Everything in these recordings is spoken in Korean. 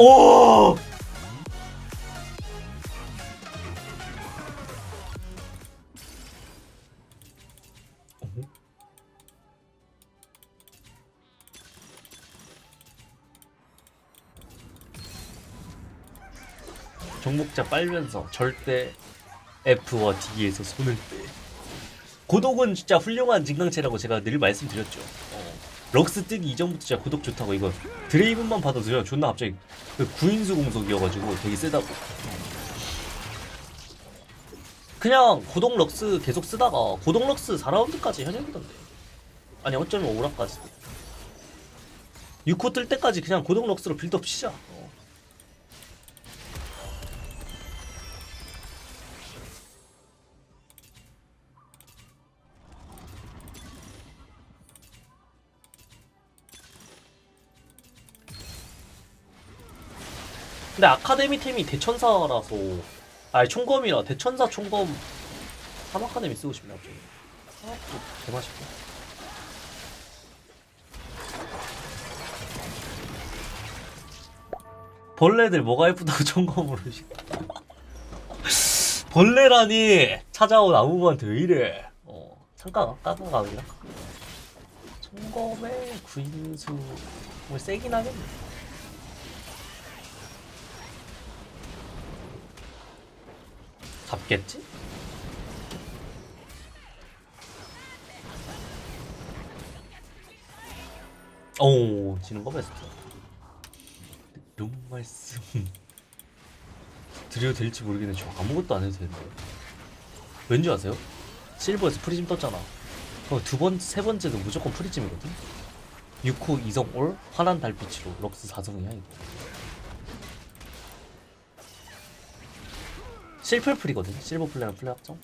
오! 정복자 빨면서 절대 F와 D에서 손을 빼. 고독은 진짜 훌륭한 진강체라고 제가 늘 말씀드렸죠. 어. 럭스 뜨기 이전부터 진짜 고독 좋다고 이거 드레이븐만 그냥 존나 갑자기 그 구인수 공속이어가지고 되게 세다고. 그냥 고독 럭스 계속 쓰다가 고독 럭스 4라운드까지 현역이던데. 아니 어쩌면 5라까지. 6호 뜰 때까지 그냥 고독 럭스로 빌드업 치자. 근데 아카데미 템이 대천사라서 아니 총검이라 대천사 총검 3 아카데미 쓰고 싶네 갑자기? 아, 또 개맛있고. 벌레들 뭐가 예쁘다고 총검으로 시- 벌레라니! 찾아온 아무한테 왜 이래? 어 잠깐 거 아니라 총검에 구인수 뭐 세긴 하겠네 잡겠지? 오 지는 거 베스트. 롱 말씀. 드려도 될지 모르겠네 저 아무것도 안 해도 되는데. 왠지 아세요? 실버에서 프리즘 떴잖아. 두 번, 세 번째도 무조건 프리즘이거든? 6호 2성 올 환한 달빛으로 럭스 4성이야 이거 실풀풀이거든 실버풀레랑 플레 합정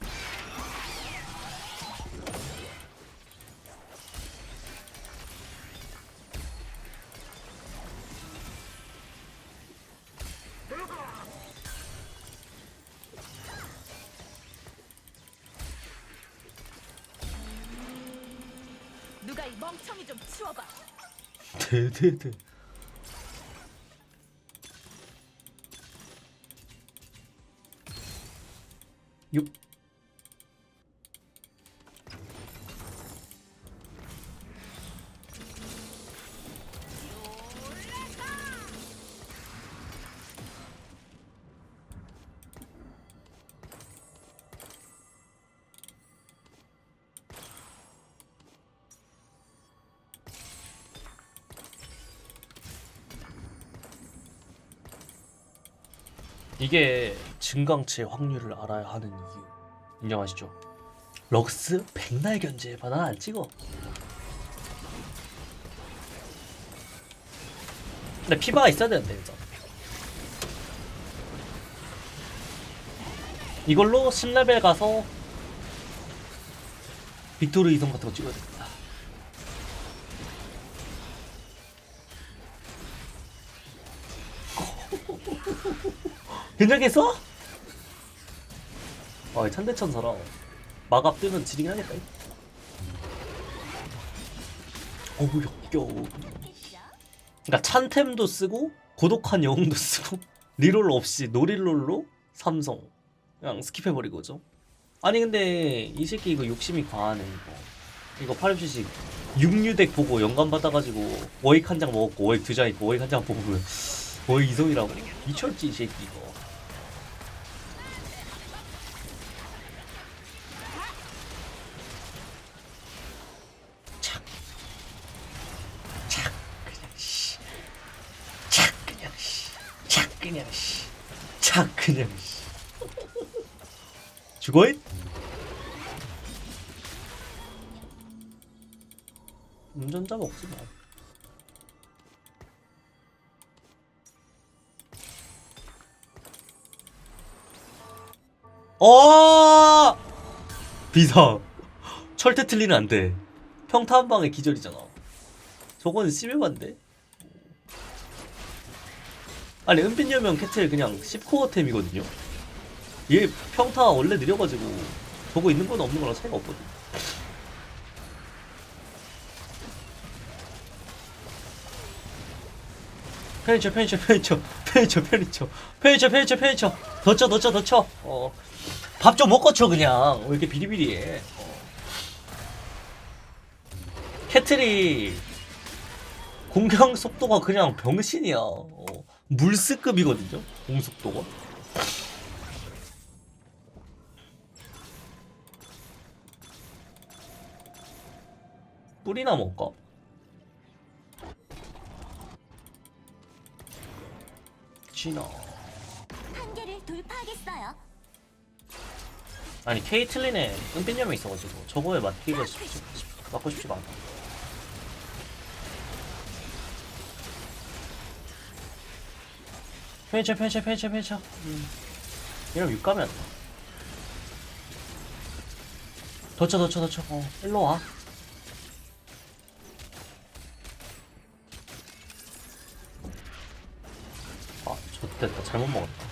누가 이 멍청이 좀 치워봐. 대대대. 6 이게 증강체 확률을 알아야 하는 이유 인정하시죠? 럭스 백날 견제 바나 안 찍어 근데 피바가 있어야 되는데 진짜 이걸로 10레벨 가서 빅토르 이성 같은 거 찍어야 됩니다 괜찮겠어? 아, 천대천사라 마갑 뜨면 지리긴 하겠다. 어우 역겨워. 그러니까 찬템도 쓰고 고독한 영웅도 쓰고 리롤 없이 노릴롤로 삼성. 그냥 스킵해버리고 죠? 아니 근데 이 새끼 이거 욕심이 과하네 이거. 이거 파렴시식 6류덱 보고 영감 받아가지고 워익 한 장 먹었고 워익 두 장 있고 워익 한장 보고 워익 이성이라고 미쳤지 이 새끼 이거 착. 착 그냥 씨. 착 그냥 씨. 착 그냥 씨. 착 그냥 씨. 죽어잇? 운전자 먹지 마. 어! 비상. 철퇴 틀리는 안 돼. 평타 한 방에 기절이잖아. 저거는 심해반데? 아니 은빈여명 캐틀 그냥 10코어 템이거든요. 얘 평타 원래 느려가지고 저거 있는 거나 없는 거랑 차이가 없거든. 편의점 편의점 편의점 편의쳐 편의쳐 편의쳐 편의쳐 편의쳐 더쳐 더쳐 더쳐 어밥 좀 먹고 쳐 그냥 왜 이렇게 비리비리해 어. 캐틀이 공격 속도가 그냥 병신이야 어. 물스급이거든요 공속도가 뿔이나 먹까? 진아 한계를 돌파하겠어요. 아니 케이틀린에 은빛염이 있어가지고 저거에 맞기가 쉽지 쉽- 맞고 싶지가 않아 편의점 편의점 편의점 편의점 음. 이러면 육감이 안돼 덧쳐 덧쳐 덧쳐 어 일로 와 아, 좋됐다. 잘못 먹었다.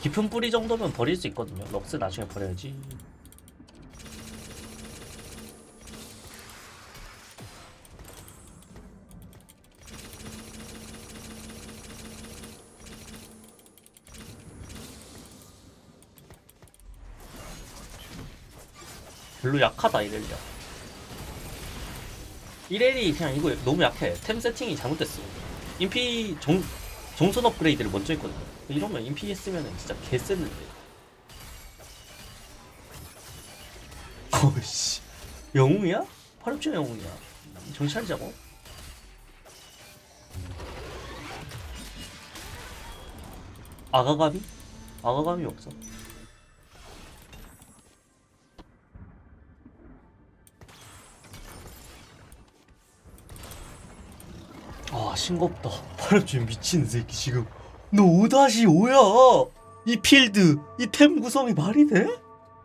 깊은 뿌리 정도면 버릴 수 있거든요. 럭스 나중에 버려야지. 별로 약하다 이렐리아. 이렐이 그냥 이거 너무 약해. 템 세팅이 잘못됐어. 인피 정 정선 업그레이드를 먼저 했거든요. 이러면 인피 했으면 진짜 개셌는데. 어씨, 영웅이야? 파렴치 영웅이야. 정신 차리자고. 아가감이? 아가감이 없어. 아 싱겁다 파렴치 미친 새끼 지금 너 5-5야! 이 필드 이 템 구성이 말이 돼?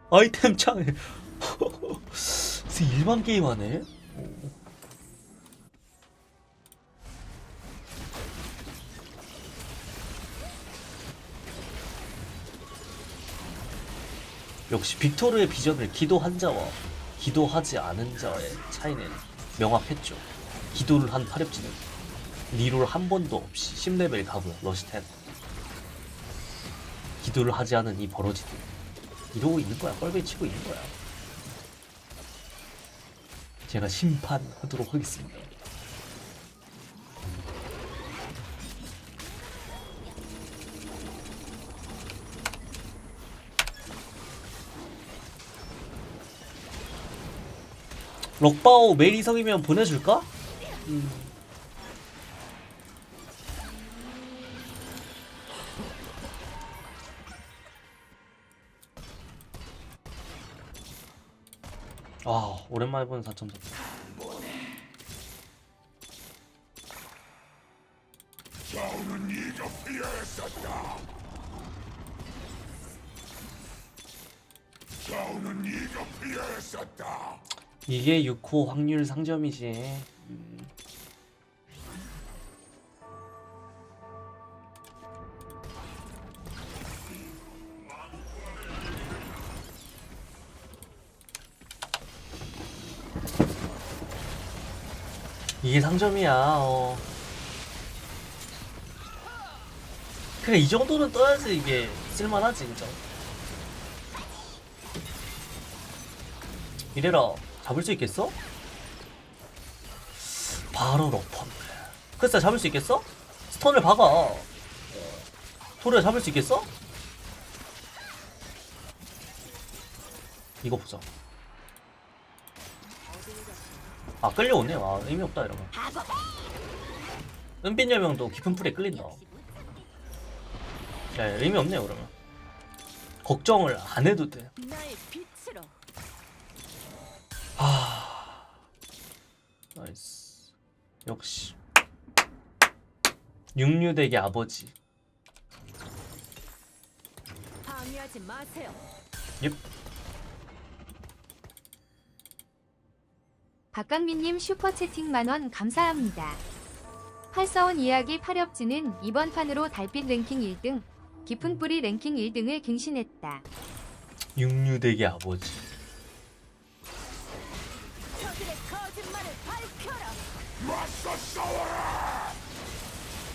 아이템 창에. 무슨 일반 게임 하네? 역시 빅토르의 비전을 기도한 자와 기도하지 않은 자의 차이는 명확했죠. 기도를 한 파렵지는 리롤 한 번도 없이 10레벨 가고요 러시텐. 기도를 하지 않은 이 버러지들. 이러고 있는 거야 뻘베 치고 있는 거야. 제가 심판하도록 하겠습니다. 럭바오 메일 이성이면 보내줄까? 아 오랜만에 보는 4점 이게 6호 확률 상점이지. 음. 이게 상점이야. 어. 그래 이 정도는 떠야지 이게 쓸만하지 인정. 이래라 잡을 수 있겠어? 바로 럭펀드 크리스타 잡을 수 있겠어? 스턴을 박아 어. 토르 잡을 수 있겠어? 이거 보자 아 끌려오네. 아 의미 없다 이러면 은빛 여명도 깊은 풀에 끌린다. 야 의미 없네 그러면. 걱정을 안 해도 돼. 아. 나이스. 역시. 육류대의 아버지. 방해하지 마세요. 옙 박강민님 슈퍼채팅 만원 감사합니다. 활서원 이야기 파렵지는 이번 판으로 달빛 랭킹 1등, 깊은 뿌리 랭킹 1등을 갱신했다. 육류대기 아버지.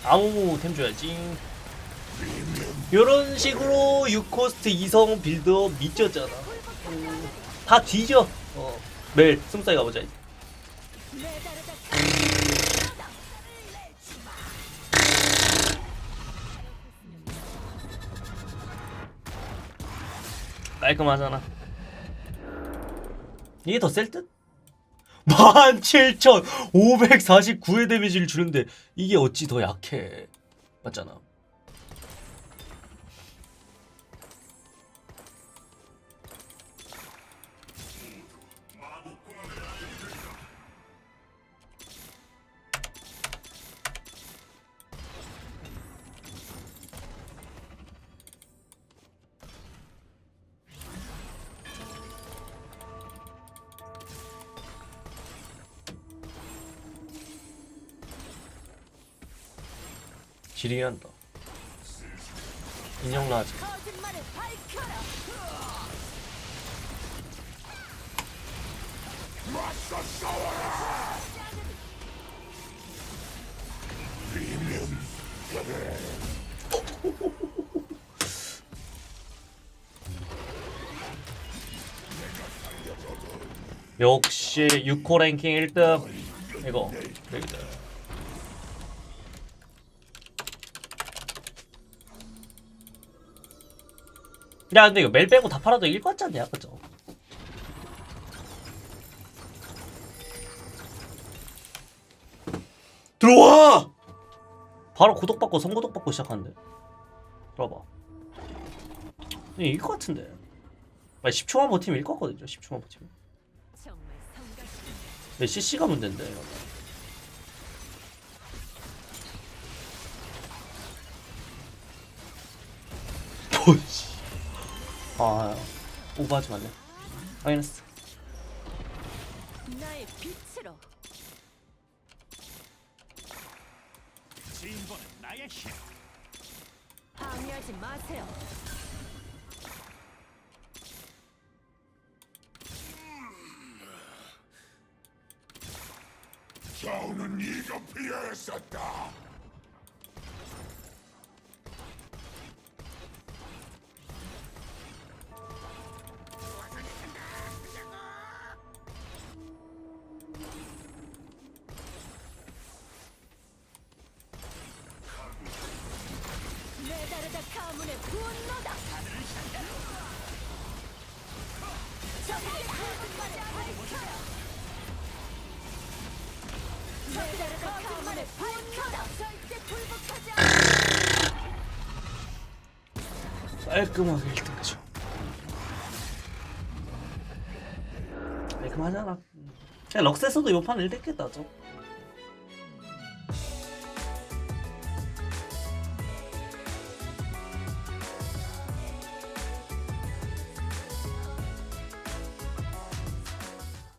아무 템 줘야지. 요런 식으로 6코스트 이성 빌드업 미쳤잖아. 음, 다 뒤져. 어. 매일 스무살 가보자. 이제. 깔끔하잖아. 이게 더 셀 듯? 17,549의 데미지를 주는데 이게 어찌 더 약해. 맞잖아. 지리긴 한다. 인형 라지. 역시 6코 랭킹 1등. 이거. 여기다. 야 근데 이거 멜 빼고 다 팔아도 이길 것 같지 않냐 그죠? 들어와! 바로 구독받고 선구독받고 시작하는데 들어봐 이게 것 같은데 아니 10초만 버티면 이길 것 같거든요 10초만 버티면. 근데 CC가 문제인데 이거. 오씨 아 오버하지 말래 확인했어 나의 빛으로. 진보는 나의 힘. 방해하지 마세요. 겨우는 이거 필요했었다. 깔끔하게 1등이죠. 깔끔하잖아. 그냥 럭스에서도 요판 1등 했겠다 죠